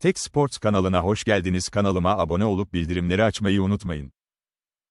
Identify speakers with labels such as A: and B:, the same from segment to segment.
A: Tek Sports kanalına hoş geldiniz. Kanalıma abone olup bildirimleri açmayı unutmayın.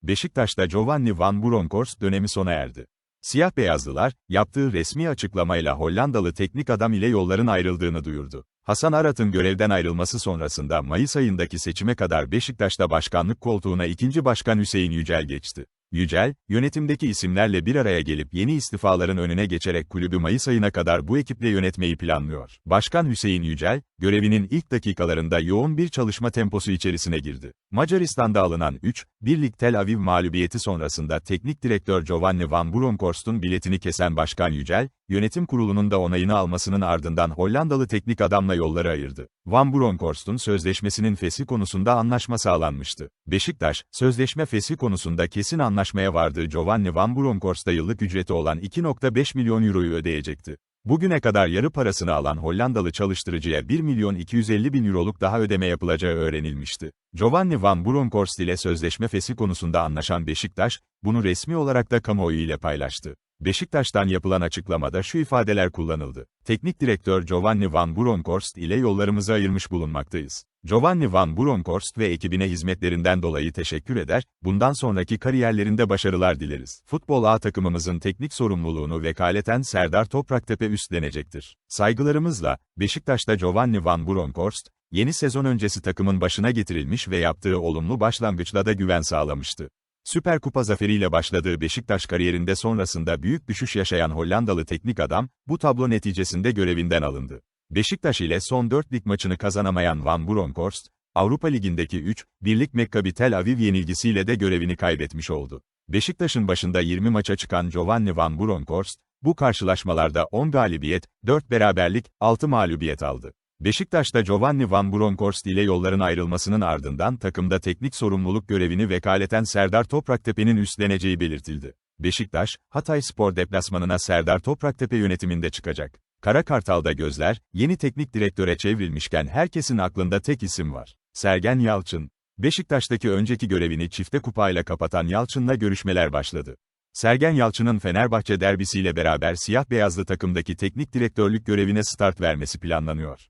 A: Beşiktaş'ta Giovanni Van Bronckhorst dönemi sona erdi. Siyah beyazlılar, yaptığı resmi açıklamayla Hollandalı teknik adam ile yolların ayrıldığını duyurdu. Hasan Arat'ın görevden ayrılması sonrasında Mayıs ayındaki seçime kadar Beşiktaş'ta başkanlık koltuğuna ikinci başkan Hüseyin Yücel geçti. Yücel, yönetimdeki isimlerle bir araya gelip yeni istifaların önüne geçerek kulübü Mayıs ayına kadar bu ekiple yönetmeyi planlıyor. Başkan Hüseyin Yücel, görevinin ilk dakikalarında yoğun bir çalışma temposu içerisine girdi. Macaristan'da alınan 3, birlik Tel Aviv mağlubiyeti sonrasında teknik direktör Giovanni Van Bronckhorst'un biletini kesen Başkan Yücel, yönetim kurulunun da onayını almasının ardından Hollandalı teknik adamla yolları ayırdı. Van Bronckhorst'un sözleşmesinin feshi konusunda anlaşma sağlanmıştı. Beşiktaş, sözleşme feshi konusunda kesin anlaşmaya vardığı Giovanni Van Bronckhorst'a yıllık ücreti olan 2.5 milyon euroyu ödeyecekti. Bugüne kadar yarı parasını alan Hollandalı çalıştırıcıya 1 milyon 250 bin euroluk daha ödeme yapılacağı öğrenilmişti. Giovanni Van Bronckhorst ile sözleşme feshi konusunda anlaşan Beşiktaş, bunu resmi olarak da kamuoyu ile paylaştı. Beşiktaş'tan yapılan açıklamada şu ifadeler kullanıldı. Teknik direktör Giovanni Van Bronckhorst ile yollarımızı ayırmış bulunmaktayız. Giovanni Van Bronckhorst ve ekibine hizmetlerinden dolayı teşekkür eder, bundan sonraki kariyerlerinde başarılar dileriz. Futbol A takımımızın teknik sorumluluğunu vekaleten Serdar Topraktepe üstlenecektir. Saygılarımızla, Beşiktaş'ta Giovanni Van Bronckhorst, yeni sezon öncesi takımın başına getirilmiş ve yaptığı olumlu başlangıçla da güven sağlamıştı. Süper Kupa zaferiyle başladığı Beşiktaş kariyerinde sonrasında büyük düşüş yaşayan Hollandalı teknik adam, bu tablo neticesinde görevinden alındı. Beşiktaş ile son 4 lig maçını kazanamayan Van Bronckhorst, Avrupa Ligi'ndeki 3, birlik Mekkabi Tel Aviv yenilgisiyle de görevini kaybetmiş oldu. Beşiktaş'ın başında 20 maça çıkan Giovanni Van Bronckhorst, bu karşılaşmalarda 10 galibiyet, 4 beraberlik, 6 mağlubiyet aldı. Beşiktaş'ta Giovanni Van Bronckhorst ile yolların ayrılmasının ardından takımda teknik sorumluluk görevini vekaleten Serdar Topraktepe'nin üstleneceği belirtildi. Beşiktaş, Hatay Spor deplasmanına Serdar Topraktepe yönetiminde çıkacak. Kara Kartal'da gözler, yeni teknik direktöre çevrilmişken herkesin aklında tek isim var. Sergen Yalçın. Beşiktaş'taki önceki görevini çifte kupayla kapatan Yalçın'la görüşmeler başladı. Sergen Yalçın'ın Fenerbahçe derbisiyle beraber siyah-beyazlı takımdaki teknik direktörlük görevine start vermesi planlanıyor.